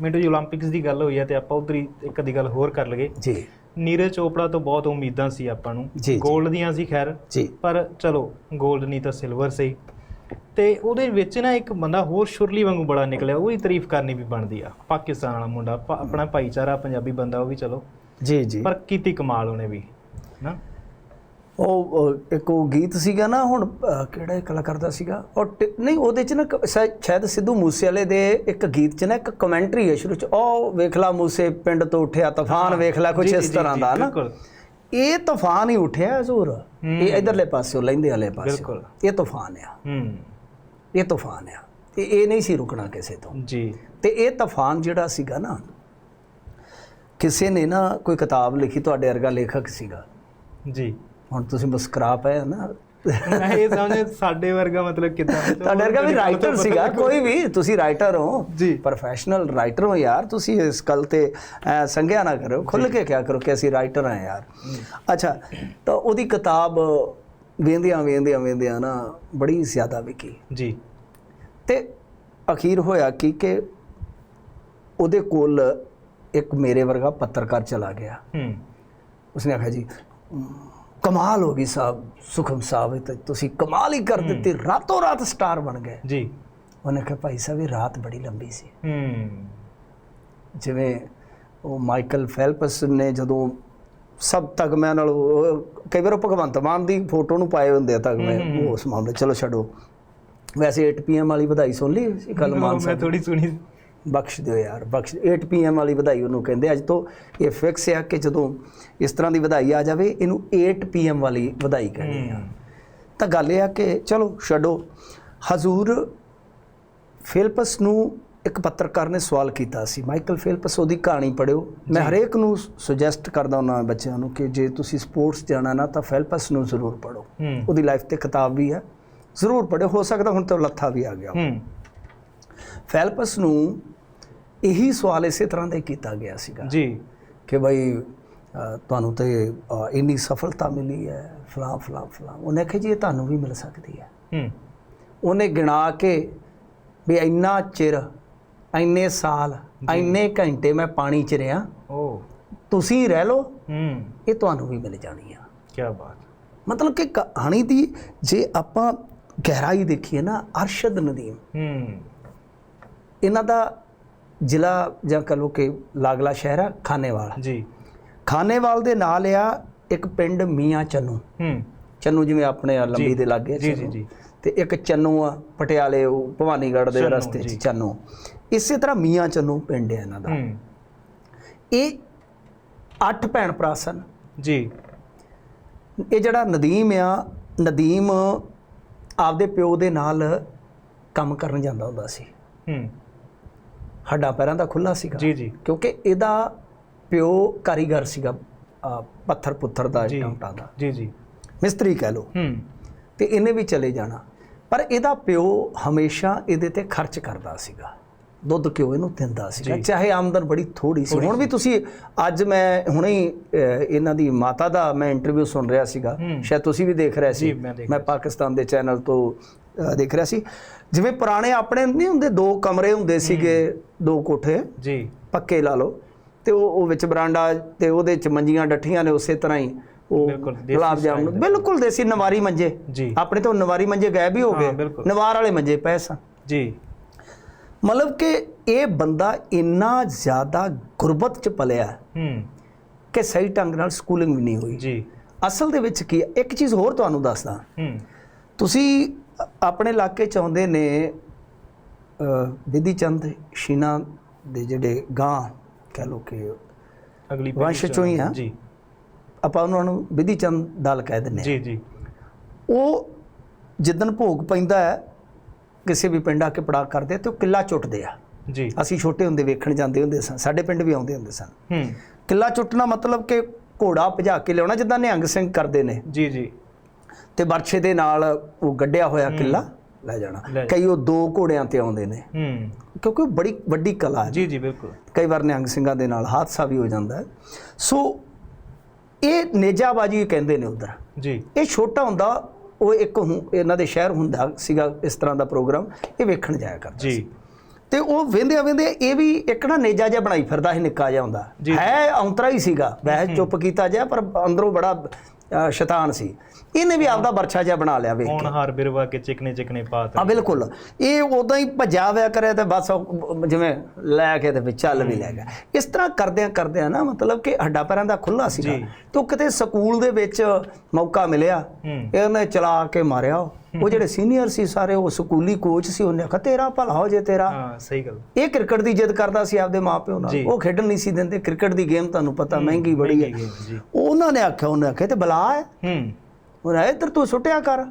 ਮਿੰਟੂ ਜੀ 올림픽ਸ ਦੀ ਗੱਲ ਹੋਈ ਹੈ ਤੇ ਆਪਾਂ ਉਧਰ ਇੱਕ ਦੀ ਗੱਲ ਹੋਰ ਕਰ ਲਗੇ ਜੀ। ਨੀਰਜ ਚੋਪੜਾ ਤੋਂ ਬਹੁਤ ਉਮੀਦਾਂ ਸੀ ਆਪਾਂ ਨੂੰ। 골ਡ ਦੀਆਂ ਸੀ ਖੈਰ। ਪਰ ਚਲੋ ਗੋਲਡ ਨਹੀਂ ਤਾਂ ਸਿਲਵਰ ਸੀ। ਤੇ ਉਹਦੇ ਵਿੱਚ ਨਾ ਇੱਕ ਬੰਦਾ ਹੋਰ ਸ਼ੁਰਲੀ ਵਾਂਗੂ ਬੜਾ ਨਿਕਲਿਆ ਉਹਦੀ ਤਾਰੀਫ ਕਰਨੀ ਵੀ ਬਣਦੀ ਆ। ਪਾਕਿਸਤਾਨ ਵਾਲਾ ਮੁੰਡਾ ਆਪਣਾ ਭਾਈਚਾਰਾ ਪੰਜਾਬੀ ਬੰਦਾ ਉਹ ਵੀ ਚਲੋ। ਜੀ ਜੀ। ਪਰ ਕੀਤੀ ਕਮਾਲ ਉਹਨੇ ਵੀ ਨਾ ਉਹ ਇੱਕ ਉਹ ਗੀਤ ਸੀਗਾ ਨਾ ਹੁਣ ਕਿਹੜਾ ਕਲਾਕਾਰ ਦਾ ਸੀਗਾ? ਉਹ ਟ- ਨਹੀਂ ਉਹਦੇ ਚ ਨਾ ਸ਼ਾਇਦ ਸਿੱਧੂ ਮੂਸੇਵਾਲੇ ਦੇ ਇੱਕ ਗੀਤ ਚ ਨਾ ਇੱਕ ਕਮੈਂਟਰੀ ਹੈ ਸ਼ੁਰੂ ਚ। ਉਹ ਵੇਖ ਲਾ ਮੂਸੇ ਪਿੰਡ ਤੋਂ ਉੱਠਿਆ ਤੂਫਾਨ ਵੇਖ ਲੈ ਕੁਝ ਇਸ ਤਰ੍ਹਾਂ ਦਾ ਨਾ। ਇਹ ਤੂਫਾਨ ਹੀ ਉੱਠਿਆ ਜ਼ੂਰ ਇਹ ਇਧਰਲੇ ਪਾਸਿਓਂ ਲੈਂਦੇ ਵਾਲੇ ਪਾਸੇ। ਬਿਲਕੁਲ। ਇਹ ਤੂਫਾਨ ਆ। ਹੂੰ। ਇਹ ਤੂਫਾਨ ਆ। ਤੇ ਇਹ ਨਹੀਂ ਸੀ ਰੁਕਣਾ ਕਿਸੇ ਤੋਂ। ਜੀ। ਤੇ ਇਹ ਤੂਫਾਨ ਜਿਹੜਾ ਸੀਗਾ ਨਾ ਕਿਸੇ ਨੇ ਨਾ ਕੋਈ ਕਿਤਾਬ ਲਿਖੀ ਤੁਹਾਡੇ ਵਰਗਾ ਲੇਖਕ ਸੀਗਾ। ਜੀ। ਹੁਣ ਤੁਸੀਂ ਮੁਸਕਰਾ ਪਏ ਨਾ। ਮੈਂ ਇਹ ਸਮਝੇ ਸਾਡੇ ਵਰਗਾ ਮਤਲਬ ਕਿਦਾਂ? ਤੁਹਾਡੇ ਵਰਗਾ ਵੀ ਰਾਈਟਰ ਸੀਗਾ ਕੋਈ ਵੀ ਤੁਸੀਂ ਰਾਈਟਰ ਹੋ ਜੀ। ਪ੍ਰੋਫੈਸ਼ਨਲ ਰਾਈਟਰ ਹੋ ਯਾਰ ਤੁਸੀਂ ਇਸ ਗੱਲ ਤੇ ਸੰਗਿਆ ਨਾ ਕਰੋ ਖੁੱਲ ਕੇ ਕਿਆ ਕਰੋ ਕਿ ਅਸੀਂ ਰਾਈਟਰ ਹਾਂ ਯਾਰ। ਅੱਛਾ ਤਾਂ ਉਹਦੀ ਕਿਤਾਬ ਵੇਂਦਿਆਂ ਵੇਂਦਿਆਂ ਵੇਂਦਿਆਂ ਨਾ ਬੜੀ ਜ਼ਿਆਦਾ ਵਿਕੀ। ਜੀ। ਤੇ ਅਖੀਰ ਹੋਇਆ ਕੀ ਕਿ ਉਹਦੇ ਕੋਲ ਇੱਕ ਮੇਰੇ ਵਰਗਾ ਪੱਤਰਕਾਰ ਚਲਾ ਗਿਆ। ਹੂੰ। ਉਸਨੇ ਆਖਿਆ ਜੀ "ਅਮ, ਕਮਾਲ ਹੋ ਗਈ ਸਾਹਿਬ ਸੁਖਮ ਸਾਹਿਬ ਤੁਸੀਂ ਕਮਾਲ ਹੀ ਕਰ ਦਿੱਤੀ ਰਾਤੋਂ ਰਾਤ ਸਟਾਰ ਬਣ ਗਏ। ਜੀ। ਉਹਨੇ ਕਿਹਾ ਭਾਈ ਸਾਹਿਬ ਇਹ ਰਾਤ ਬੜੀ ਲੰਬੀ ਸੀ। ਹੂੰ। ਜਿਵੇਂ ਉਹ ਮਾਈਕਲ ਫੈਲਪਸ ਨੇ ਜਦੋਂ ਸਭ ਤਗਮਿਆਂ ਨਾਲ ਉਹ- ਕਈ ਵਾਰ ਉਹ ਭਗਵੰਤ ਮਾਨ ਦੀ ਫੋਟੋ ਨੂੰ ਪਾਏ ਹੁੰਦੇ ਆ ਤਗਮੇ ਉਹ ਉਸ ਮਾਮਲੇ ਚਲੋ ਛੱਡੋ। ਵੈਸੇ 8 ਪੀਐਮ ਵਾਲੀ ਵਧਾਈ ਸੁਣ ਲਈ ਕੱਲ ਮਾਨ ਮੈਂ ਸਾਹਿਬ ਥੋੜੀ ਸੁਣੀ ਬਖਸ਼ ਦਿਓ ਯਾਰ ਬਖਸ਼ 8 ਪੀਐਮ ਵਾਲੀ ਵਧਾਈ ਉਹਨੂੰ ਕਹਿੰਦੇ ਅੱਜ ਤੋਂ ਇਹ ਫਿਕਸ ਆ ਕਿ ਜਦੋਂ ਇਸ ਤਰ੍ਹਾਂ ਦੀ ਵਧਾਈ ਆ ਜਾਵੇ ਇਹਨੂੰ 8 ਪੀਐਮ ਵਾਲੀ ਵਧਾਈ ਕਹਿੰਦੇ ਆ। ਤਾਂ ਗੱਲ ਇਹ ਆ ਕਿ ਚਲੋ ਛੱਡੋ। ਹਜ਼ੂਰ ਫਿਲਪਸ ਨੂੰ ਇੱਕ ਪੱਤਰਕਾਰ ਨੇ ਸਵਾਲ ਕੀਤਾ ਸੀ। ਮਾਈਕਲ ਫਿਲਪਸ ਉਹਦੀ ਕਹਾਣੀ ਪੜਿਓ ਮੈਂ ਹਰੇਕ ਨੂੰ ਸੁਜੈਸਟ ਕਰਦਾ ਉਹਨਾਂ ਬੱਚਿਆਂ ਨੂੰ ਕਿ ਜੇ ਤੁਸੀਂ ਸਪੋਰਟਸ ਜਾਣਾ ਨਾ ਤਾਂ ਫਿਲਪਸ ਨੂੰ ਜ਼ਰੂਰ ਪੜੋ ਹੂੰ। ਉਹਦੀ ਲਾਈਫ ਤੇ ਕਿਤਾਬ ਵੀ ਹੈ। ਜ਼ਰੂਰ ਪੜਿਓ ਹੋ ਸਕਦਾ ਹੁਣ ਤਾਂ ਲੱਥਾ ਵੀ ਆ ਗਿਆ ਹੂੰ। ਫੈਲਪਸ ਨੂੰ ਇਹੀ ਸਵਾਲ ਇਸੇ ਤਰ੍ਹਾਂ ਦਾ ਕੀਤਾ ਗਿਆ ਸੀਗਾ ਜੀ। ਕਿ ਭਾਈ ਤੁਹਾਨੂੰ ਤੇ ਇੰਨੀ ਸਫਲਤਾ ਮਿਲੀ ਹੈ ਫਲਾਂ ਫਲਾਂ ਫਲਾਂ ਉਹਨੇ ਕਿਹਾ ਜੀ ਇਹ ਤੁਹਾਨੂੰ ਵੀ ਮਿਲ ਸਕਦੀ ਹੈ। ਹੂੰ। ਉਹਨੇ ਗਿਣਾ ਕੇ ਵੀ ਇੰਨਾ ਚਿਰ ਇੰਨੇ ਸਾਲ ਇੰਨੇ ਘੰਟੇ ਮੈਂ ਪਾਣੀ 'ਚ ਰਿਹਾ। ਓ। ਤੁਸੀਂ ਰਹਿ ਲਓ। ਹੂੰ। ਇਹ ਤੁਹਾਨੂੰ ਵੀ ਮਿਲ ਜਾਣੀ ਆ। ਕੀ ਬਾਤ। ਮਤਲਬ ਕਿ ਕਹਾਣੀ ਦੀ ਜੇ ਆਪਾਂ ਗਹਿਰਾਈ ਦੇਖੀਏ ਨਾ ਅਰਸ਼ਦ ਨਦੀਮ। ਹੂੰ। ਇਹਨਾਂ ਦਾ ਜ਼ਿਲ੍ਹਾ ਜਾਂ ਕਹ ਲਓ ਕਿ ਲਾਗਲਾ ਸ਼ਹਿਰ ਆ ਖਾਨੇਵਾਲ। ਜੀ। ਖਾਨੇਵਾਲ ਦੇ ਨਾਲ ਆ ਇੱਕ ਪਿੰਡ ਮੀਆਂ ਚੰਨੂ। ਹੂੰ। ਚੰਨੂ ਜਿਵੇਂ ਆਪਣੇ ਆ ਲੰਬੀ ਦੇ ਲਾਗੇ ਆ ਜੀ, ਜੀ। ਜੀ। ਤੇ ਇੱਕ ਚੰਨੂ ਆ ਪਟਿਆਲੇ ਉਹ ਭਵਾਨੀਗੜ੍ਹ ਦੇ ਰਸਤੇ 'ਚ। ਚੰਨੂ। ਇਸੇ ਤਰ੍ਹਾਂ ਮੀਆਂ ਚੰਨੂ ਪਿੰਡ ਹੈ ਇਹਨਾਂ ਦਾ। ਹੂੰ। ਇਹ ਅੱਠ ਭੈਣ ਭਰਾ ਸਨ। ਜੀ। ਇਹ ਜਿਹੜਾ ਨਦੀਮ ਆ ਨਦੀਮ ਆਪਦੇ ਪਿਓ ਦੇ ਨਾਲ ਕੰਮ ਕਰਨ ਜਾਂਦਾ ਹੁੰਦਾ ਸੀ। ਹੂੰ। ਹੱਡਾਂ ਪੈਰਾਂ ਦਾ ਖੁੱਲਾ ਸੀਗਾ। ਜੀ ਜੀ। ਕਿਉਂਕਿ ਇਹਦਾ ਪਿਓ ਕਾਰੀਗਰ ਸੀਗਾ ਪੱਥਰ ਪੁੱਥਰ ਦਾ ਟਾਂਟਾ ਦਾ। ਜੀ ਜੀ। ਮਿਸਤਰੀ ਕਹਿ ਲਓ। ਹੂੰ। ਤੇ ਇਹਨੇ ਵੀ ਚਲੇ ਜਾਣਾ। ਪਰ ਇਹਦਾ ਪਿਓ ਹਮੇਸ਼ਾ ਇਹਦੇ ਤੇ ਖਰਚ ਕਰਦਾ ਸੀਗਾ। ਦੁੱਧ ਕਿਉਂ ਇਹਨੂੰ ਦਿੰਦਾ ਸੀਗਾ। ਚਾਹੇ ਆਮਦਨ ਬੜੀ ਥੋੜੀ ਸੀ। ਹੁਣ ਵੀ ਤੁਸੀਂ ਅੱਜ ਮੈਂ ਹੁਣੇ ਹੀ ਇਹਨਾਂ ਦੀ ਮਾਤਾ ਦਾ ਮੈਂ ਇੰਟਰਵਿਊ ਸੁਣ ਰਿਹਾ ਸੀਗਾ। ਸ਼ਾਇਦ ਤੁਸੀਂ ਵੀ ਦੇਖ ਰਹੇ ਸੀ। ਮੈਂ ਪਾਕਿਸਤਾਨ ਦੇ ਚੈਨਲ ਤੋਂ ਦੇਖ ਰਿਹਾ ਸੀ। ਜਿਵੇਂ ਪੁਰਾਣੇ ਆਪਣੇ ਨਹੀਂ ਹੁੰਦੇ ਦੋ ਕਮਰੇ ਹੁੰਦੇ ਸੀਗੇ ਦੋ ਕੋਠੇ। ਜੀ। ਪੱਕੇ ਲਾ ਲਓ। ਤੇ ਉਹ ਉਹ ਵਿੱਚ ਬਰਾਂਡਾ ਤੇ ਉਹਦੇ ਚ ਮੰਜੀਆਂ ਡੱਠੀਆਂ ਨੇ ਉਸੇ ਤਰ੍ਹਾਂ ਹੀ। ਉਹ ਬਿਲਕੁਲ, ਦੇਸੀ ਗੁਲਾਬ ਜਾਮਨ ਬਿਲਕੁਲ ਦੇਸੀ ਨਵਾਰੀ ਮੰਜੇ। ਜੀ। ਆਪਣੇ ਤੋਂ ਨਵਾਰੀ ਮੰਜੇ ਗਾਇਬ ਹੀ ਹੋ ਗਏ। ਨਵਾਰ ਵਾਲੇ ਮੰਜੇ ਪਏ ਸਨ ਜੀ। ਮਤਲਬ ਕਿ ਇਹ ਬੰਦਾ ਇੰਨਾ ਜ਼ਿਆਦਾ ਗੁਰਬਤ ਚ ਪਲਿਆ ਹੂੰ ਕਿ ਸਹੀ ਢੰਗ ਨਾਲ ਸਕੂਲਿੰਗ ਵੀ ਨਹੀਂ ਹੋਈ। ਜੀ। ਅਸਲ ਦੇ ਵਿੱਚ ਕੀ? ਇੱਕ ਚੀਜ਼ ਹੋਰ ਤੁਹਾਨੂੰ ਦੱਸਦਾ। ਹੂੰ। ਤੁਸੀਂ ਆਪਣੇ ਇਲਾਕੇ ਚ ਆਉਂਦੇ ਨੇ ਵਿਧੀ ਚੰਦ ਸ਼ੀਨਾ ਦੇ ਜਿਹੜੇ ਗਾਂ ਕਹਿ ਲੋ ਕਿ ਅਗਲੀ ਵੰਸ਼ ਚੋਂ ਹੀ ਆ। ਜੀ। ਆਪਾਂ ਉਹਨਾਂ ਨੂੰ ਵਿਧੀ ਚੰਦ ਦਲ ਕਹਿ ਦਿੰਦੇ ਹਾਂ। ਜੀ ਜੀ। ਉਹ ਜਿੱਦਣ ਭੋਗ ਪੈਂਦਾ ਹੈ ਕਿਸੇ ਵੀ ਪਿੰਡ ਆ ਕੇ ਪੜਾ ਕਰਦੇ ਤੇ ਉਹ ਕਿੱਲਾ ਚੁੱਟਦੇ ਆ। ਜੀ। ਅਸੀਂ ਛੋਟੇ ਹੁੰਦੇ ਵੇਖਣ ਜਾਂਦੇ ਹੁੰਦੇ ਸਨ ਸਾਡੇ ਪਿੰਡ ਵੀ ਆਉਂਦੇ ਹੁੰਦੇ ਸਨ ਹੂੰ। ਕਿੱਲਾ ਚੁੱਟਣਾ ਮਤਲਬ ਕਿ ਘੋੜਾ ਭਜਾ ਕੇ ਲਿਆਉਣਾ ਜਿੱਦਾਂ ਨਿਹੰਗ ਸਿੰਘ ਕਰਦੇ ਨੇ। ਜੀ ਜੀ। ਤੇ ਬਰਛੇ ਦੇ ਨਾਲ ਉਹ ਗੱਡਿਆ ਹੋਇਆ ਕਿੱਲਾ ਲੈ ਜਾਣਾ। ਕਈ ਉਹ ਦੋ ਘੋੜਿਆਂ ਤੇ ਆਉਂਦੇ ਨੇ। ਹੂੰ। ਕਿਉਂਕਿ ਉਹ ਬੜੀ ਵੱਡੀ ਕਲਾ ਹੈ। ਜੀ ਜੀ ਬਿਲਕੁਲ। ਕਈ ਵਾਰ ਨਿਹੰਗ ਸਿੰਘਾਂ ਦੇ ਨਾਲ ਹਾਦਸਾ ਵੀ ਹੋ ਜਾਂਦਾ ਹੈ। ਸੋ ਇਹ ਨੇਜਾਬਾਜੀ ਕਹਿੰਦੇ ਨੇ ਉਧਰ। ਜੀ। ਇਹ ਛੋਟਾ ਹੁੰਦਾ ਉਹ ਇੱਕ ਇਹਨਾਂ ਦੇ ਸ਼ਹਿਰ ਹੁੰਦਾ ਸੀਗਾ ਇਸ ਤਰ੍ਹਾਂ ਦਾ ਪ੍ਰੋਗਰਾਮ। ਇਹ ਵੇਖਣ ਜਾਇਆ ਕਰਦਾ ਜੀ। ਤੇ ਉਹ ਵੇਂਦਿਆਂ ਵੇਂਦੇ ਇਹ ਵੀ ਇੱਕ ਨਾ ਨੇਜਾ ਜਿਹਾ ਬਣਾਈ ਫਿਰਦਾ ਸੀ ਨਿੱਕਾ ਜਿਹਾ ਹੁੰਦਾ। ਹੈ ਔਂਤਰਾ ਹੀ ਸੀਗਾ। ਵੈਸੇ ਚੁੱਪ ਕੀਤਾ ਜਿਹਾ ਪਰ ਅੰਦਰੋਂ ਬੜਾ ਸ਼ੈਤਾਨ ਸੀ। ਇਹਨੇ ਵੀ ਆਪਦਾ ਬਰਛਾ ਜਿਹਾ ਬਣਾ ਲਿਆ ਵੇਖ ਹੁਣ ਹਾਰ ਬਿਰਵਾ ਕੇ ਚਿਕਨੇ ਚਿਕਨੇ ਪਾਤ ਆ ਬਿਲਕੁਲ। ਇਹ ਉਦਾਂ ਹੀ ਭੱਜਾ ਹੋਇਆ ਕਰੇ ਤੇ ਬਸ ਜਿਵੇਂ ਲੈ ਕੇ ਤੇ ਵੀ ਚੱਲ ਵੀ ਲੈ ਗਿਆ। ਇਸ ਤਰ੍ਹਾਂ ਕਰਦਿਆਂ ਕਰਦਿਆਂ ਨਾ ਮਤਲਬ ਕਿ ਹੱਡਾ ਪੈਰਾਂ ਦਾ ਖੁੱਲਾ ਸੀਗਾ। ਤੇ ਕਿਤੇ ਸਕੂਲ ਦੇ ਵਿੱਚ ਮੌਕਾ ਮਿਲਿਆ। ਇਹਨੇ ਚਲਾ ਕੇ ਮਾਰਿਆ। ਉਹ ਜਿਹੜੇ ਸੀਨੀਅਰ ਸੀ ਸਾਰੇ ਉਹ ਸਕੂਲੀ ਕੋਚ ਸੀ। ਉਹਨੇ ਆਖਿਆ ਤੇਰਾ ਭਲਾ ਹੋ ਜੇ ਤੇਰਾ। ਹਾਂ ਸਹੀ ਗੱਲ। ਇਹ ਕ੍ਰਿਕਟ ਦੀ ਜਿੱਦ ਕਰਦਾ ਸੀ ਆਪਦੇ ਮਾਪਿਓ ਨਾਲ। ਉਹ ਖੇਡਣ ਨਹੀਂ ਸੀ ਦਿੰਦੇ। ਕ੍ਰਿਕਟ ਦੀ ਗੇਮ ਤੁਹਾਨੂੰ ਪਤਾ ਮਹਿੰਗੀ ਬੜੀ ਹੈ। ਉਹਨਾਂ ਨੇ ਆਖਿਆ ਉਹਨੇ ਆਖਿਆ ਤੇ ਬਲਾ ਹੈ। ਹੂੰ। ਉਹ ਇੱਧਰ ਤੂੰ ਸੁੱਟਿਆ ਕਰ।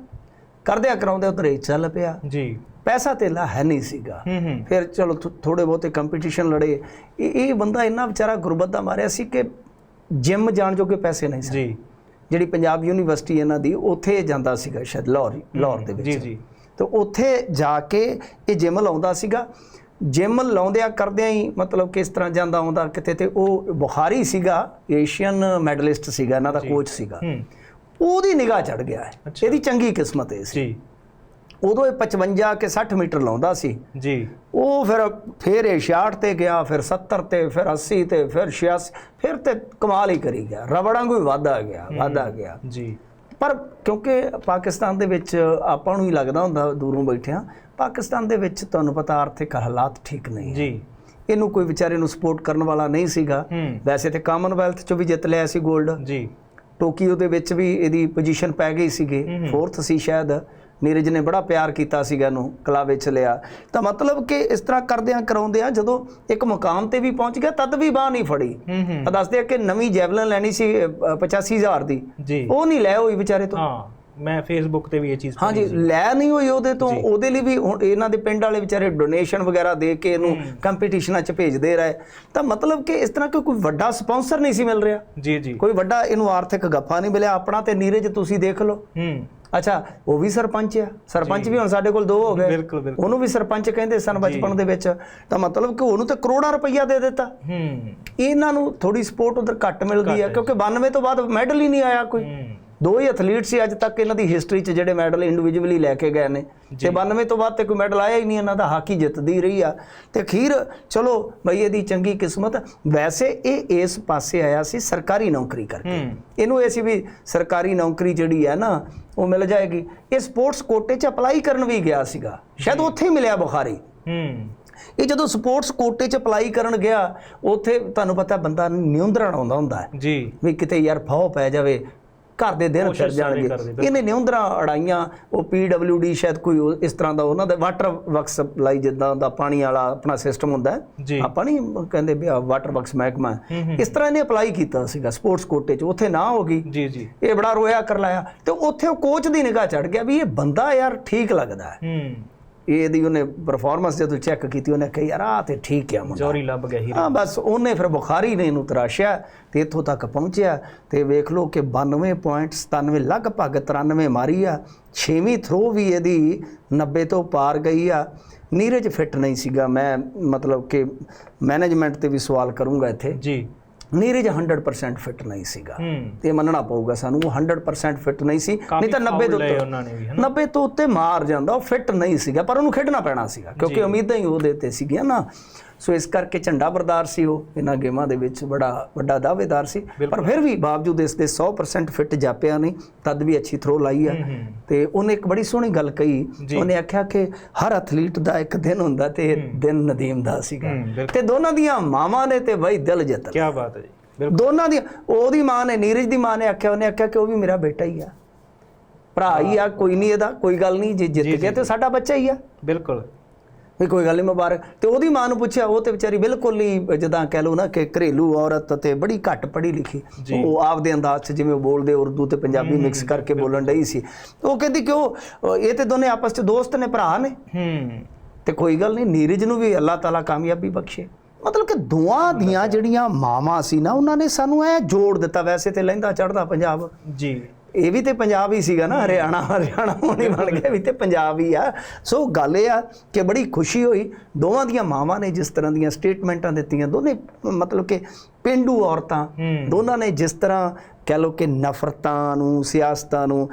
ਕਰਦਿਆਂ ਕਰਾਉਂਦੇ ਉਧਰੇ ਚੱਲ ਪਿਆ। ਜੀ। ਪੈਸਾ ਧੇਲਾ ਹੈ ਨਹੀਂ ਸੀਗਾ। ਫਿਰ ਚਲੋ ਥੋੜੇ ਬਹੁਤੇ ਕੰਪੀਟੀਸ਼ਨ ਲੜੇ। ਇਹ ਇਹ ਬੰਦਾ ਇੰਨਾ ਵਿਚਾਰਾ ਗੁਰਬਤ ਦਾ ਮਾਰਿਆ ਸੀ ਕਿ ਜਿਮ ਜਾਣ ਜੋਗੇ ਪੈਸੇ ਨਹੀਂ ਸੀ। ਜੀ। ਜਿਹੜੀ ਪੰਜਾਬ ਯੂਨੀਵਰਸਿਟੀ ਇਹਨਾਂ ਦੀ ਉੱਥੇ ਜਾਂਦਾ ਸੀਗਾ ਸ਼ਾਇਦ ਲਾਹੌਰ ਲਾਹੌਰ ਦੇ ਜੀ ਵਿੱਚ। ਜੀ ਤੇ ਉੱਥੇ ਜਾ ਕੇ ਇਹ ਜਿਮ ਲਾਉਂਦਾ ਸੀਗਾ। ਜਿਮ ਲਾਉਂਦਿਆਂ ਕਰਦਿਆਂ ਹੀ ਮਤਲਬ ਕਿਸ ਤਰ੍ਹਾਂ ਜਾਂਦਾ ਆਉਂਦਾ ਕਿਤੇ ਤੇ ਉਹ ਬੁਖਾਰੀ ਸੀਗਾ ਏਸ਼ੀਅਨ ਮੈਡਲਿਸਟ ਸੀਗਾ ਇਹਨਾਂ ਦਾ ਕੋਚ ਸੀਗਾ। ਉਹਦੀ ਨਿਗਾਹ ਚੜ ਗਿਆ ਹੈ। ਇਹਦੀ ਚੰਗੀ ਕਿਸਮਤ ਇਹ ਸੀ। ਉਦੋਂ ਇਹ 55 ਕੇ 60 ਮੀਟਰ ਲਾਉਂਦਾ ਸੀ। ਜੀ। ਉਹ ਫਿਰ ਫਿਰ ਇਹ 66 ਤੇ ਗਿਆ ਫਿਰ 70 ਤੇ ਫਿਰ 80 ਤੇ ਫਿਰ 86 ਫਿਰ ਤੇ ਕਮਾਲ ਹੀ ਕਰੀ ਗਿਆ। ਰਬੜਾਂ ਕੋਈ ਵਾਧਾ ਗਿਆ ਵਾਧਾ ਗਿਆ। ਜੀ। ਪਰ ਕਿਉਂਕਿ ਪਾਕਿਸਤਾਨ ਦੇ ਵਿੱਚ ਆਪਾਂ ਨੂੰ ਹੀ ਲੱਗਦਾ ਹੁੰਦਾ ਦੂਰੋਂ ਬੈਠਿਆਂ ਪਾਕਿਸਤਾਨ ਦੇ ਵਿੱਚ ਤੁਹਾਨੂੰ ਪਤਾ ਆਰਥਿਕ ਹਾਲਾਤ ਠੀਕ ਨਹੀਂ ਜੀ। ਇਹਨੂੰ ਕੋਈ ਵਿਚਾਰੇ ਨੂੰ ਸਪੋਰਟ ਕਰਨ ਵਾਲਾ ਨਹੀਂ ਸੀਗਾ। ਹੂੰ। ਵੈਸੇ ਤੇ ਕਾਮਨਵੈਲਥ ਚੋਂ ਵੀ ਜਿੱਤ ਲਿਆ ਸੀ 골ਡ ਜੀ। ਟੋਕੀਓ ਦੇ ਵਿੱਚ ਵੀ ਇਹਦੀ ਪੋਜੀਸ਼ਨ ਪੈ ਗਈ ਸੀਗੇ। ਹੂੰ। ਫੋਰਥ ਸੀ ਸ਼ਾਇਦ। ਨੀਰਜ ਨੇ ਬੜਾ ਪਿਆਰ ਕੀਤਾ ਸੀਗਾ ਇਹਨੂੰ ਕਲਾ ਵਿੱਚ ਲਿਆ। ਤਾਂ ਮਤਲਬ ਕਿ ਇਸ ਤਰ੍ਹਾਂ ਕਰਦਿਆਂ ਕਰਾਉਂਦਿਆਂ ਜਦੋਂ ਇੱਕ ਮੁਕਾਮ ਤੇ ਵੀ ਪਹੁੰਚ ਗਿਆ ਤਦ ਵੀ ਬਾਹ ਨਹੀਂ ਫੜੀ। ਤਾਂ ਦੱਸਦੇ ਆ ਕਿ ਨਵੀਂ ਜੈਵਲਨ ਲੈਣੀ ਸੀ ਅ, 85000 ਦੀ। ਉਹ ਨਹੀਂ ਲੈ ਹੋਈ ਵਿਚਾਰੇ ਤੋਂ। ਹਾਂ। ਮੈਂ ਫੇਸਬੁੱਕ ਤੇ ਵੀ ਇਹ ਚੀਜ਼ ਹਾਂਜੀ ਲੈ ਨਹੀਂ ਹੋਈ ਉਹਦੇ ਤੋਂ। ਉਹਦੇ ਲਈ ਵੀ ਹੁਣ ਇਹਨਾਂ ਦੇ ਪਿੰਡ ਵਾਲੇ ਵਿਚਾਰੇ ਡੋਨੇਸ਼ਨ ਵਗੈਰਾ ਦੇ ਕੇ ਇਹਨੂੰ ਕੰਪੀਟੀਸ਼ਨਾਂ 'ਚ ਭੇਜਦੇ ਰਹੇ। ਤਾਂ ਮਤਲਬ ਕਿ ਇਸ ਤਰ੍ਹਾਂ ਕਿ ਕੋਈ ਵੱਡਾ ਸਪਾਂਸਰ ਨਹੀਂ ਸੀ ਮਿਲ ਰਿਹਾ। ਜੀ ਜੀ। ਕੋਈ ਵੱਡਾ ਇਹਨੂੰ ਆਰਥਿਕ ਗੱਫਾ ਨਹੀਂ ਮਿਲਿਆ। ਆਪਣਾ ਤੇ ਨੀਰਜ ਤੁਸੀਂ ਦੇਖ ਲਓ। ਹੂੰ। ਅੱਛਾ ਉਹ ਵੀ ਸਰਪੰਚ ਆ। ਸਰਪੰਚ ਵੀ ਹੁਣ ਸਾਡੇ ਕੋਲ ਦੋ ਹੋ ਗਏ। ਉਹਨੂੰ ਵੀ ਸਰਪੰਚ ਕਹਿੰਦੇ ਸਨ ਬਚਪਨ ਦੇ ਵਿੱਚ। ਤਾਂ ਮਤਲਬ ਕਿ ਉਹਨੂੰ ਤੇ ਕਰੋੜਾਂ ਰੁਪਈਆ ਦੇ ਦਿੱਤਾ। ਹੂੰ। ਇਹਨਾਂ ਨੂੰ ਥੋੜੀ ਸਪੋਰਟ ਉਧਰ ਘੱਟ ਮਿਲਦੀ ਹੈ ਕਿਉਂਕਿ 92 ਤੋਂ ਬਾਅਦ ਮੈਡਲ ਹੀ ਨਹੀਂ ਆਇਆ ਕੋਈ। ਦੋ ਹੀ ਐਥਲੀਟ ਸੀ ਅੱਜ ਤੱਕ ਇਹਨਾਂ ਦੀ ਹਿਸਟਰੀ 'ਚ ਜਿਹੜੇ ਮੈਡਲ ਇੰਡੀਵਿਜੂਅਲੀ ਲੈ ਕੇ ਗਏ ਨੇ। ਤੇ 92 ਤੋਂ ਬਾਅਦ ਤੇ ਕੋਈ ਮੈਡਲ ਆਇਆ ਹੀ ਨਹੀਂ ਇਹਨਾਂ ਦਾ ਹਾਕੀ ਜਿੱਤਦੀ ਰਹੀ ਆ। ਤੇ ਅਖੀਰ ਚਲੋ ਬਈ ਇਹਦੀ ਚੰਗੀ ਕਿਸਮਤ ਵੈਸੇ ਇਹ ਇਸ ਪਾਸੇ ਆਇਆ ਸੀ ਸਰਕਾਰੀ ਨੌਕਰੀ ਕਰਕੇ। ਇਹਨੂੰ ਇਹ ਸੀ ਵੀ ਸਰਕਾਰੀ ਨੌਕਰੀ ਜਿਹੜੀ ਹੈ ਨਾ ਉਹ ਮਿਲ ਜਾਏਗੀ। ਇਹ ਸਪੋਰਟਸ ਕੋਟੇ 'ਚ ਅਪਲਾਈ ਕਰਨ ਵੀ ਗਿਆ ਸੀਗਾ। ਸ਼ਾਇਦ ਉੱਥੇ ਹੀ ਮਿਲਿਆ ਬੁਖਾਰੀ। ਹੂੰ। ਇਹ ਜਦੋਂ ਸਪੋਰਟਸ ਕੋਟੇ 'ਚ ਅਪਲਾਈ ਕਰਨ ਗਿਆ ਉੱਥੇ ਤੁਹਾਨੂੰ ਪਤਾ ਬੰਦਾ ਨਿਉਂਦਰਣ ਆਉਂਦਾ ਹੁੰਦਾ। ਹੈ ਜੀ। ਵੀ ਕਿਤੇ ਯਾਰ ਫਾਹ ਪੈ ਜਾਵੇ ਘਰ ਦੇ ਦਿਨ ਫਿਰ ਜਾਣਗੇ। ਇਹਨੇ ਨਿਉਂਦਰਾਂ ਅੜਾਈਆਂ ਉਹ ਪੀਡਬਲਯੂਡੀ ਸ਼ਾਇਦ ਕੋਈ ਇਸ ਤਰ੍ਹਾਂ ਦਾ ਉਹਨਾਂ ਦਾ ਵਾਟਰ ਵਰਕਸ ਸਪਲਾਈ ਜਿੱਦਾਂ ਦਾ ਪਾਣੀ ਵਾਲਾ ਆਪਣਾ ਸਿਸਟਮ ਹੁੰਦਾ ਆਪਾਂ ਨਹੀਂ ਕਹਿੰਦੇ ਵੀ ਵਾਟਰ ਵਰਕਸ ਮਹਿਕਮਾ ਇਸ ਤਰ੍ਹਾਂ ਇਹਨੇ ਅਪਲਾਈ ਕੀਤਾ ਸੀਗਾ ਸਪੋਰਟਸ ਕੋਟੇ 'ਚ। ਉੱਥੇ ਨਾ ਹੋ ਗਈ। ਜੀ ਜੀ। ਇਹ ਬੜਾ ਰੋਇਆ ਕਰ ਲਾਇਆ ਤੇ ਉੱਥੇ ਉਹ ਕੋਚ ਦੀ ਨਿਗਾਹ ਚੜ ਗਿਆ ਵੀ ਇਹ ਬੰਦਾ ਯਾਰ ਠੀਕ ਲੱਗਦਾ ਹੈ। ਹੂੰ। ਇਹਦੀ ਉਹਨੇ ਪਰਫਾਰਮੈਂਸ ਜਦੋਂ ਚੈੱਕ ਕੀਤੀ ਉਹਨੇ ਕਿਹਾ ਯਾਰ ਆ ਤੇ ਠੀਕ ਆ ਮੁੰਡਾ। ਜੋਰੀ ਲੱਭ ਗਿਆ ਹੀਰਾ। ਹਾਂ ਬਸ ਉਹਨੇ ਫਿਰ ਬੁਖਾਰੀ ਨੇ ਇਹਨੂੰ ਤਰਾਸ਼ਿਆ ਤੇ ਇੱਥੋਂ ਤੱਕ ਪਹੁੰਚਿਆ ਤੇ ਵੇਖ ਲਓ ਕਿ 92.97 ਲਗਭਗ 93 ਮਾਰੀ ਆ। ਛੇਵੀਂ ਥਰੋ ਵੀ ਇਹਦੀ 90 ਤੋਂ ਪਾਰ ਗਈ ਆ। ਨੀਰਜ ਫਿੱਟ ਨਹੀਂ ਸੀਗਾ। ਮੈਂ ਮਤਲਬ ਕਿ ਮੈਨੇਜਮੈਂਟ ਤੇ ਵੀ ਸਵਾਲ ਕਰੂੰਗਾ ਇੱਥੇ। ਜੀ। ਨੀਰਜ 100% ਫਿੱਟ ਨਹੀਂ ਸੀਗਾ ਤੇ ਮੰਨਣਾ ਪਊਗਾ ਸਾਨੂੰ ਉਹ 100% ਫਿੱਟ ਨਹੀਂ ਸੀ ਨਹੀਂ ਤਾਂ 90 foul ਤੋਂ ਲਏ ਉਹਨਾਂ ਨੇ ਵੀ ਹਨਾ 90 ਤੋਂ ਉੱਤੇ ਮਾਰ ਜਾਂਦਾ ਉਹ ਫਿੱਟ ਨਹੀਂ ਸੀਗਾ ਪਰ ਉਹਨੂੰ ਖੇਡਣਾ ਪੈਣਾ ਸੀਗਾ ਕਿਉਂਕਿ ਉਮੀਦਾਂ ਹੀ ਉਹਦੇ ਤੇ ਸੀਗੀਆਂ ਨਾ ਸੋ ਇਸ ਕਰਕੇ ਝੰਡਾ ਬਰਦਾਰ ਸੀ ਉਹ ਇਹਨਾਂ ਗੇਮਾਂ ਦੇ ਵਿੱਚ ਬੜਾ ਵੱਡਾ ਦਾਅਵੇਦਾਰ ਸੀ। ਪਰ ਫਿਰ ਵੀ ਬਾਵਜੂਦ ਇਸ ਦੇ 100% ਫਿੱਟ ਜਾਪਿਆ ਨਹੀਂ ਤਦ ਵੀ ਅੱਛੀ ਥਰੋ ਲਾਈ ਆ। ਤੇ ਉਹਨੇ ਇੱਕ ਬੜੀ ਸੋਹਣੀ ਗੱਲ ਕਹੀ। ਉਹਨੇ ਆਖਿਆ ਕਿ ਹਰ ਐਥਲੀਟ ਦਾ ਇੱਕ ਦਿਨ ਹੁੰਦਾ ਤੇ ਦਿਨ ਨਦੀਮ ਦਾ ਸੀਗਾ। ਤੇ ਦੋਨਾਂ ਦੀਆਂ ਮਾਵਾਂ ਨੇ ਤੇ ਬਈ ਦਿਲ ਜਿੱਤ ਲਿਆ। ਕੀ ਬਾਤ ਹੈ ਜੀ। ਦੋਨਾਂ ਦੀ ਉਹਦੀ ਮਾਂ ਨੇ ਨੀਰਜ ਦੀ ਮਾਂ ਨੇ ਆਖਿਆ ਉਹਨੇ ਆਖਿਆ ਕਿ ਉਹ ਵੀ ਮੇਰਾ ਬੇਟਾ ਹੀ ਆ। ਭਰਾ ਹੀ ਆ ਕੋਈ ਨਹੀਂ ਇਹਦਾ ਕੋਈ ਗੱਲ ਨਹੀਂ ਜੇ ਜਿੱਤ ਗਿਆ ਤੇ ਸਾਡਾ ਬੱਚਾ ਹੀ ਆ। ਬਿਲਕੁਲ। ਵੀ ਕੋਈ ਗੱਲ ਨਹੀਂ ਮੁਬਾਰਕ ਤੇ ਉਹਦੀ ਮਾਂ ਨੂੰ ਪੁੱਛਿਆ ਉਹ ਤੇ ਵਿਚਾਰੀ ਬਿਲਕੁਲ ਹੀ ਜਦਾਂ ਕਹਿ ਲਓ ਨਾ ਕਿ ਘਰੇਲੂ ਔਰਤ ਤੇ ਬੜੀ ਘੱਟ ਪੜ੍ਹੀ ਲਿਖੀ। ਉਹ ਆਪਦੇ ਅੰਦਾਜ਼ 'ਚ ਜਿਵੇਂ ਬੋਲਦੇ ਉਰਦੂ ਤੇ ਪੰਜਾਬੀ ਮਿਕਸ ਕਰਕੇ ਬੋਲਣ ਡਈ ਸੀ। ਉਹ ਕਹਿੰਦੀ ਕਿ ਉਹ ਅ, ਇਹ ਤੇ ਦੋਨੇ ਆਪਸ 'ਚ ਦੋਸਤ ਨੇ ਭਰਾ ਨੇ। ਹੂੰ। ਤੇ ਕੋਈ ਗੱਲ ਨਹੀਂ ਨੀਰਜ ਨੂੰ ਵੀ ਅੱਲਾਹ ਤਾਲਾ ਕਾਮਯਾਬੀ ਬਖਸ਼ੇ। ਮਤਲਬ ਕਿ ਦੋਆਂ ਦੀਆਂ ਜਿਹੜੀਆਂ ਮਾਵਾਂ ਸੀ ਨਾ ਉਹਨਾਂ ਨੇ ਸਾਨੂੰ ਇਹ ਜੋੜ ਦਿੱਤਾ ਵੈਸੇ ਤੇ ਲਹਿੰਦਾ ਚੜਦਾ ਪੰਜਾਬ। ਜੀ। ਇਹ ਵੀ ਤੇ ਪੰਜਾਬ ਹੀ ਸੀਗਾ ਨਾ ਹਰਿਆਣਾ ਹਰਿਆਣਾ ਹੋਣੀ ਬਣ ਗਿਆ ਵੀ ਤੇ ਪੰਜਾਬ ਹੀ ਆ। ਸੋ ਗੱਲ ਇਹ ਆ ਕਿ ਬੜੀ ਖੁਸ਼ੀ ਹੋਈ ਦੋਵਾਂ ਦੀਆਂ ਮਾਵਾਂ ਨੇ ਜਿਸ ਤਰ੍ਹਾਂ ਦੀਆਂ ਸਟੇਟਮੈਂਟਾਂ ਦਿੱਤੀਆਂ ਦੋਨੇ ਮਤਲਬ ਕਿ ਪਿੰਡੂ ਔਰਤਾਂ ਦੋਨਾਂ ਨੇ ਜਿਸ ਤਰ੍ਹਾਂ ਕਹਿ ਲੋ ਕਿ ਨਫ਼ਰਤਾਂ ਨੂੰ ਸਿਆਸਤਾਂ ਨੂੰ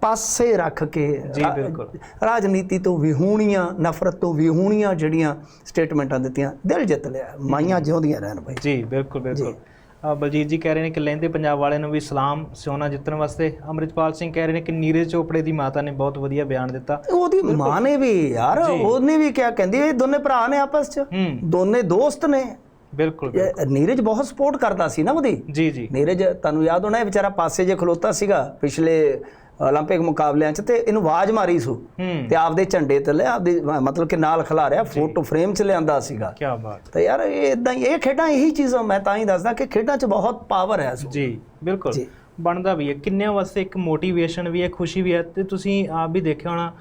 ਪਾਸੇ ਰੱਖ ਕੇ ਜੀ, ਬਿਲਕੁਲ। ਰਾਜਨੀਤੀ ਤੋਂ ਵਿਹੂਣੀਆਂ ਨਫ਼ਰਤ ਤੋਂ ਵਿਹੂਣੀਆਂ ਜਿਹੜੀਆਂ ਸਟੇਟਮੈਂਟਾਂ ਦਿੱਤੀਆਂ ਦਿਲ ਜਿੱਤ ਲਿਆ ਮਾਈਆਂ ਜਿਉਂਦੀਆਂ ਰਹਿਣ ਬਾਈ। ਜੀ ਬਿਲਕੁਲ ਬਿਲਕੁਲ। ਬਲਜੀਤ ਜੀ ਕਹਿ ਰਹੇ ਨੇ ਕਿ ਲਹਿੰਦੇ ਪੰਜਾਬ ਵਾਲਿਆਂ ਨੂੰ ਵੀ ਸਲਾਮ ਸੋਨਾ ਜਿੱਤਣ ਵਾਸਤੇ। ਅੰਮ੍ਰਿਤਪਾਲ ਸਿੰਘ ਕਹਿ ਰਹੇ ਨੇ ਕਿ ਨੀਰਜ ਚੋਪੜੇ ਦੀ ਮਾਤਾ ਨੇ ਬਹੁਤ ਵਧੀਆ ਬਿਆਨ ਦਿੱਤਾ। ਉਹਦੀ ਮਾਂ ਨੇ ਵੀ ਯਾਰ ਉਹਨੇ ਵੀ ਕਿਹਾ ਕਹਿੰਦੀ ਇਹ ਦੋਨੇ ਭਰਾ ਨੇ ਆਪਸ ਚ। ਦੋਨੇ ਦੋਸਤ ਨੇ। ਬਿਲਕੁਲ ਨੀਰਜ ਬਹੁਤ ਸਪੋਰਟ ਕਰਦਾ ਸੀ ਨਾ ਉਹਦੀ। ਜੀ ਜੀ। ਨੀਰਜ ਤੁਹਾਨੂੰ ਯਾਦ ਹੋਣਾ ਇਹ ਵਿਚਾਰਾ ਪਾਸੇ ਜੇ ਖਲੋਤਾ ਸੀਗਾ ਪਿਛਲੇ 올림픽 ਮੁਕਾਬਲਿਆਂ 'ਚ ਤੇ ਇਹਨੂੰ ਆਵਾਜ਼ ਮਾਰੀ ਸੂ ਹੂੰ ਤੇ ਆਪਦੇ ਝੰਡੇ ਤੇ ਲੈ ਆਪਦੇ ਮਤਲਬ ਕਿ ਨਾਲ ਖਿਲਾਰਿਆ ਫੋਟੋ ਫਰੇਮ 'ਚ ਲਿਆਂਦਾ ਸੀਗਾ ਕੀ ਬਾਤ ਤੇ ਯਾਰ ਇਹ ਇਦਾਂ ਹੀ ਇਹ ਖੇਡਾਂ ਇਹੀ ਚੀਜ਼ਾਂ ਮੈਂ ਤਾਂ ਹੀ ਦੱਸਦਾ ਕਿ ਖੇਡਾਂ 'ਚ ਬਹੁਤ ਪਾਵਰ ਹੈ ਸੋ ਜੀ ਬਿਲਕੁਲ ਜੀ। ਬਣਦਾ ਵੀ ਹੈ ਕਿੰਨਿਆਂ ਵਾਸਤੇ ਇੱਕ ਮੋਟੀਵੇਸ਼ਨ ਵੀ ਹੈ ਖੁਸ਼ੀ ਵੀ ਹੈ ਤੇ ਤੁਸੀਂ ਆਪ ਵੀ ਦੇਖਿਆ ਹੋਣਾ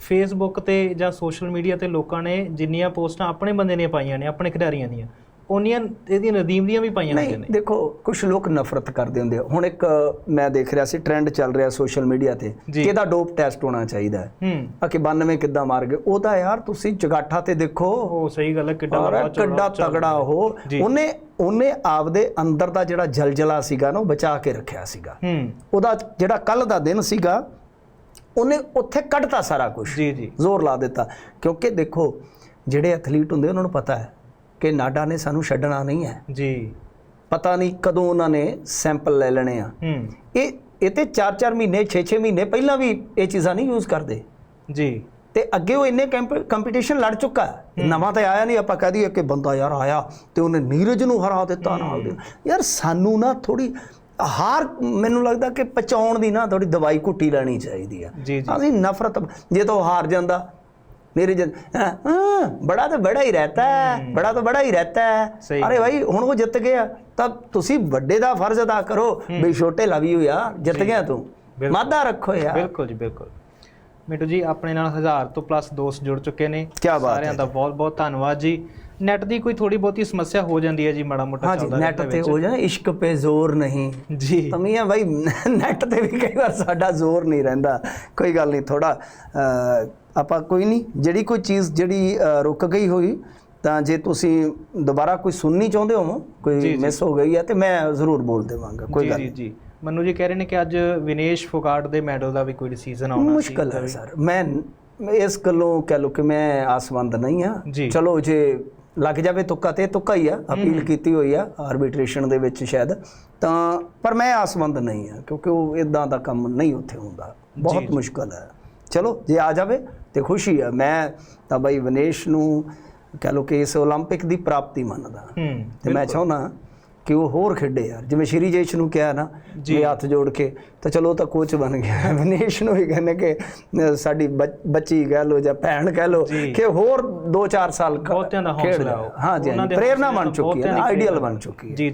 ਫੇਸਬੁੱਕ ਤੇ ਜਾਂ ਸੋਸ਼ਲ ਮੀਡੀਆ ਤੇ ਲੋਕਾਂ ਨੇ ਜਿੰਨੀਆਂ ਪੋਸਟਾਂ ਆਪਣੇ ਬੰਦੇ ਦੀਆਂ ਪਾਈਆਂ ਨੇ ਆਪਣੇ ਖਿਡਾਰੀਆਂ ਦੀਆਂ ਉਹਨੀਆਂ ਇਹਦੀਆਂ ਨਦੀਮ ਦੀਆਂ ਵੀ ਪਾਈਆਂ ਹੁੰਦੀਆਂ ਨੇ। ਦੇਖੋ ਕੁਝ ਲੋਕ ਨਫ਼ਰਤ ਕਰਦੇ ਹੁੰਦੇ ਆ। ਹੁਣ ਇੱਕ ਮੈਂ ਦੇਖ ਰਿਹਾ ਸੀ ਟ੍ਰੈਂਡ ਚੱਲ ਰਿਹਾ ਸੋਸ਼ਲ ਮੀਡੀਆ ਤੇ। ਕਿ ਇਹਦਾ ਡੋਪ ਟੈਸਟ ਹੋਣਾ ਚਾਹੀਦਾ ਹੈ। ਆ ਕਿ 92 ਕਿੱਦਾਂ ਮਾਰ ਗਏ। ਉਹਦਾ ਯਾਰ ਤੁਸੀਂ ਜਗਾਠਾ ਤੇ ਦੇਖੋ। ਉਹ ਸਹੀ ਗੱਲ ਹੈ ਕਿੱਡਾ ਚੌੜਾ ਕਿੱਡਾ ਤਗੜਾ ਉਹ। ਉਹਨੇ ਉਹਨੇ ਆਪਦੇ ਅੰਦਰ ਦਾ ਜਿਹੜਾ ਜਲਜਲਾ ਸੀਗਾ ਨਾ ਉਹ ਬਚਾ ਕੇ ਰੱਖਿਆ ਸੀਗਾ। ਹੂੰ। ਉਹਦਾ ਜਿਹੜਾ ਕੱਲ ਦਾ ਦਿਨ ਸੀਗਾ ਉਹਨੇ ਉੱਥੇ ਕੱਢਤਾ ਸਾਰਾ ਕੁਝ ਜੀ ਜੀ। ਜ਼ੋਰ ਲਾ ਦਿੱਤਾ। ਕਿਉਂਕਿ ਦੇਖੋ ਜਿਹੜੇ ਐਥਲੀਟ ਹੁੰਦੇ ਉਹਨਾਂ ਨੂੰ ਪਤਾ ਹੈ ਕਿ ਨਾਡਾ ਨੇ ਸਾਨੂੰ ਛੱਡਣਾ ਨਹੀਂ ਹੈ। ਜੀ। ਪਤਾ ਨਹੀਂ ਕਦੋਂ ਉਹਨਾਂ ਨੇ ਸੈਂਪਲ ਲੈ ਲੈਣੇ ਆ। ਹੂੰ। ਇਹ ਇਹ ਤੇ 4-4 ਮਹੀਨੇ 6-6 ਮਹੀਨੇ ਪਹਿਲਾਂ ਵੀ ਇਹ ਚੀਜ਼ਾਂ ਨਹੀਂ ਯੂਜ਼ ਕਰਦੇ। ਜੀ। ਤੇ ਅੱਗੇ ਉਹ ਇੰਨੇ ਕੰਪੀਟੀਸ਼ਨ ਲੜ ਚੁੱਕਾ ਨਵਾਂ ਤਾਂ ਆਇਆ ਨਹੀਂ ਆਪਾਂ ਕਹਿ ਦਈਏ ਕਿ ਬੰਦਾ ਯਾਰ ਆਇਆ ਤੇ ਉਹਨੇ ਨੀਰਜ ਨੂੰ ਹਰਾ ਦਿੱਤਾ ਨਾਲ ਦੇ। ਯਾਰ ਸਾਨੂੰ ਨਾ ਥੋੜੀ ਹਾਰ ਮੈਨੂੰ ਲੱਗਦਾ ਕਿ ਪਚਾਉਣ ਦੀ ਨਾ ਥੋੜੀ ਦਵਾਈ ਘੁੱਟੀ ਲੈਣੀ ਚਾਹੀਦੀ ਆ ਅਸੀਂ ਨਫ਼ਰਤ ਜੇ ਤਾਂ ਉਹ ਹਾਰ ਜਾਂਦਾ ਹਾਂ, ਹਾਂ, ਬੜਾ ਤਾਂ ਬੜਾ ਹੀ ਰਹਤਾ ਹੈ ਬੜਾ ਤਾਂ ਬੜਾ ਹੀ ਰਹਤਾ ਹੈ। ਸਹੀ ਅਰੇ ਭਾਈ ਹੁਣ ਉਹ ਜਿੱਤ ਗਿਆ ਤਾਂ ਤੁਸੀਂ ਵੱਡੇ ਦਾ ਫਰਜ਼ ਅਦਾ ਕਰੋ ਵੀ ਛੋਟੇ ਲਵ ਯੂ ਯਾਰ ਜਿੱਤ ਗਿਆ ਤੂੰ। ਮਾਦਾ ਰੱਖੋ ਯਾਰ। ਬਿਲਕੁਲ ਜੀ ਬਿਲਕੁਲ। ਮਿੱਟੂ ਜੀ ਆਪਣੇ ਨਾਲ ਹਜ਼ਾਰ ਤੋਂ ਪਲੱਸ ਦੋਸਤ ਜੁੜ ਚੁੱਕੇ ਨੇ। ਸਾਰਿਆਂ ਹੈ ਦਾ ਬਹੁਤ ਬਹੁਤ ਧੰਨਵਾਦ ਜੀ। ਨੈਟ ਦੀ ਕੋਈ ਥੋੜੀ ਬਹੁਤੀ ਸਮੱਸਿਆ ਹੋ ਜਾਂਦੀ ਹੈ ਜੀ ਮਾੜਾ ਮੋਟਾ ਚੱਲਦਾ ਨੈਟ ਰਹਿੰਦਾ ਤੇ ਹੋ ਜਾਣਾ ਇਸ਼ਕ ਪੇ ਜ਼ੋਰ ਨਹੀਂ। ਜੀ। ਤਮੀਆਂ ਭਾਈ ਨੈਟ ਤੇ ਵੀ ਕਈ ਵਾਰ ਸਾਡਾ ਜ਼ੋਰ ਨਹੀਂ ਰਹਿੰਦਾ। ਕੋਈ ਗੱਲ ਨਹੀਂ ਥੋੜਾ ਆਪਾਂ ਕੋਈ ਨਹੀਂ ਜਿਹੜੀ ਕੋਈ ਚੀਜ਼ ਜਿਹੜੀ ਰੁਕ ਗਈ ਹੋਈ ਤਾਂ ਜੇ ਤੁਸੀਂ ਦੁਬਾਰਾ ਕੋਈ ਸੁਣਨੀ ਚਾਹੁੰਦੇ ਹੋ ਕੋਈ। ਮਿਸ ਹੋ ਗਈ ਹੈ ਤੇ ਮੈਂ ਜ਼ਰੂਰ ਬੋਲ ਦੇਵਾਂਗਾ ਕੋਈ ਗੱਲ ਜੀ ਨਹੀਂ। ਜੀ। ਮਨੂ ਜੀ ਕਹਿ ਰਹੇ ਨੇ ਕਿ ਅੱਜ ਵਿਨੇਸ਼ ਫੋਗਾਟ ਦੇ ਮੈਡਲ ਦਾ ਵੀ ਕੋਈ ਡਿਸੀਜਨ ਆਉਣਾ ਸੀ। ਮੁਸ਼ਕਲ ਹੈ ਸਰ। ਮੈਂ ਇਸ ਗੱਲੋਂ ਕਹਿ ਲਓ ਕਿ ਮੈਂ ਆਸਵੰਦ ਨਹੀਂ ਆ। ਚਲੋ ਜੇ ਲੱਗ ਜਾਵੇ ਤੁੱਕਾ ਤੇ ਤੁੱਕਾ ਹੀ ਆ ਅਪੀਲ ਕੀਤੀ ਹੋਈ ਆ ਆਰਬਿਟ੍ਰੇਸ਼ਨ ਦੇ ਵਿੱਚ ਸ਼ਾਇਦ। ਤਾਂ ਪਰ ਮੈਂ ਆਸਵੰਦ ਨਹੀਂ ਆ ਕਿਉਂਕਿ ਉਹ ਇਦਾਂ ਦਾ ਕੰਮ ਨਹੀਂ ਉੱਥੇ ਹੁੰਦਾ। ਬਹੁਤ ਮੁਸ਼ਕਲ ਹੈ। ਚਲੋ ਜੇ ਆ ਜਾਵੇ ਤੇ ਖੁਸ਼ੀ ਆ ਮੈਂ ਤਾਂ ਬਈ ਵਿਨੇਸ਼ ਨੂੰ ਕਹਿ ਲਓ ਕਿ ਇਸ 올림픽 ਦੀ ਪ੍ਰਾਪਤੀ ਮੰਨਦਾ ਹੂੰ ਤੇ ਮੈਂ ਚਾਹੁੰਦਾ ਕਿ ਉਹ ਹੋਰ ਖੇਡੇ ਯਾਰ ਜਿਵੇਂ ਸ਼੍ਰੀ ਜੇਸ਼ ਨੂੰ ਕਿਹਾ ਨਾ ਵੀ ਹੱਥ ਜੋੜ ਕੇ ਤਾਂ ਚਲੋ ਉਹ ਤਾਂ ਕੋਚ ਬਣ ਗਿਆ ਵਿਨੇਸ਼ ਨੂੰ ਵੀ ਕਹਿੰਦੇ ਕਿ ਅਹ, ਸਾਡੀ ਬੱਚ- ਬੱਚੀ ਕਹਿ ਲੋ ਜਾਂ ਭੈਣ ਕਹਿ ਲੋ ਜੀ। ਕਿ ਹੋਰ 2-4 ਸਾਲ ਕ- ਬਹੁਤਿਆਂ ਦਾ ਖੇਡ ਹੌਸਲਾ ਲਿਆ। ਉਹ। ਹਾਂ ਜੀ ਉਹਨਾਂ ਹਾਂ ਜੀ, ਦੇ ਪ੍ਰੇਰਨਾ ਹੌਸਲੇ ਬਣ ਨਾਲ ਚੁੱਕੀ ਹੈ ਬਹੁਤਿਆਂ ਦੀ ਆਈਡੀਅਲ ਪ੍ਰੇਰਨਾ ਬਣ ਚੁੱਕੀ ਹੈ ਜੀ ਜੀ